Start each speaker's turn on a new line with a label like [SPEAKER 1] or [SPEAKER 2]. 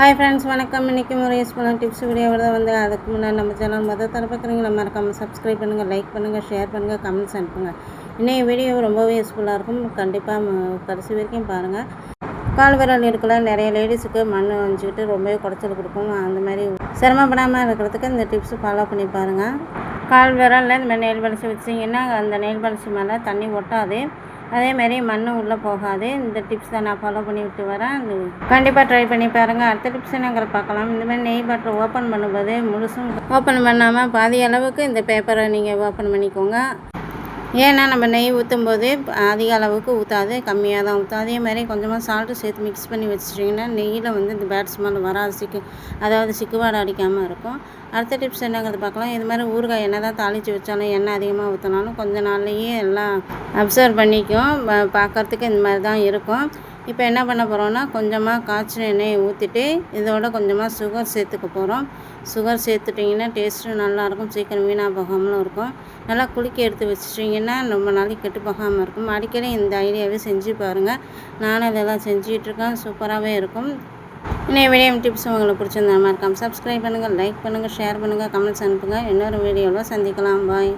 [SPEAKER 1] Hi friends வணக்கம். இன்றைக்கி ஒரு யூஸ்ஃபுல்லான டிப்ஸ் வீடியோவில் தான் வந்து அதுக்கு முன்னாடி நம்ம சேனல் மொதல் தர பார்க்குறீங்களா மறக்காமல் சப்ஸ்கிரைப் பண்ணுங்கள் லைக் பண்ணுங்கள் ஷேர் பண்ணுங்கள் கமெண்ட்ஸ் அனுப்புங்க இன்றைய வீடியோ ரொம்பவே யூஸ்ஃபுல்லாக இருக்கும். கண்டிப்பாக கடைசி வரைக்கும் பாருங்கள் கால் விரல் இருக்கலாம் நிறைய லேடிஸுக்கு மண் வச்சுக்கிட்டு ரொம்பவே குடைச்சல் கொடுக்கும். அந்த மாதிரி சிரமப்படாமல் இருக்கிறதுக்கு இந்த டிப்ஸ் ஃபாலோ பண்ணி பாருங்கள் கால் விரலில் இந்த மாதிரி நெயில் பாலிசி வச்சிங்கன்னா அந்த நெயில் பாலிசி மேலே தண்ணி ஒட்டாது. அதேமாரி மண் உள்ளே போகாது. இந்த டிப்ஸ் தான் நான் ஃபாலோ பண்ணி விட்டு வரேன். அது கண்டிப்பாக ட்ரை பண்ணி பாருங்கள் அடுத்த டிப்ஸ் என்னங்கிற பார்க்கலாம். இந்தமாதிரி நெய் பாட்டில் ஓப்பன் பண்ணும்போது முழுசும் ஓப்பன் பண்ணாமல் பாதி அளவுக்கு இந்த பேப்பரை நீங்கள் ஓப்பன் பண்ணிக்கோங்க. ஏன்னா நம்ம நெய் ஊற்றும் போது அதிக அளவுக்கு ஊற்றாது கம்மியாக தான் ஊற்றும் அதே மாதிரி கொஞ்சமாக சால்ட்டு சேர்த்து மிக்ஸ் பண்ணி வச்சிட்டிங்கன்னா நெய்யில் வந்து இந்த பேட் ஸ்மெல் வராது சிக்கு அதாவது சிக்குவாடை அடிக்காமல் இருக்கும். அடுத்த டிப்ஸ் என்னங்கிறது பார்க்கலாம். இது மாதிரி ஊறுகாய் என்ன தான் தாளித்து வச்சாலும் எண்ணெய் அதிகமாக ஊற்றினாலும் கொஞ்ச நாள்லேயே எல்லாம் அப்சர்வ் பண்ணிக்கும். பார்க்குறதுக்கு இந்த மாதிரி தான் இருக்கும். இப்போ என்ன பண்ண போகிறோன்னா கொஞ்சமாக காய்ச்சின எண்ணெயை ஊற்றிட்டு இதோட கொஞ்சமாக சுகர் சேர்த்துக்க போகிறோம் சுகர் சேர்த்துட்டிங்கன்னா டேஸ்ட்டும் நல்லாயிருக்கும் சீக்கிரம் வீணாக போகாமலும் இருக்கும். நல்லா குளிக்க எடுத்து வச்சிட்டிங்கன்னா ரொம்ப நாளைக்கு கெட்டு போகாமல் இருக்கும். அடிக்கடி இந்த ஐடியாவே செஞ்சு பாருங்கள் நானும் இதெல்லாம் செஞ்சிகிட்ருக்கேன் சூப்பராகவே இருக்கும். இன்னும் வீடியோ டிப்ஸ் உங்களுக்கு பிடிச்சிருந்தா மறக்காமல் சப்ஸ்கிரைப் பண்ணுங்கள் லைக் பண்ணுங்கள் ஷேர் பண்ணுங்கள் கமெண்ட்ஸ் அனுப்புங்கள் இன்னொரு வீடியோவில் சந்திக்கலாம். பாய்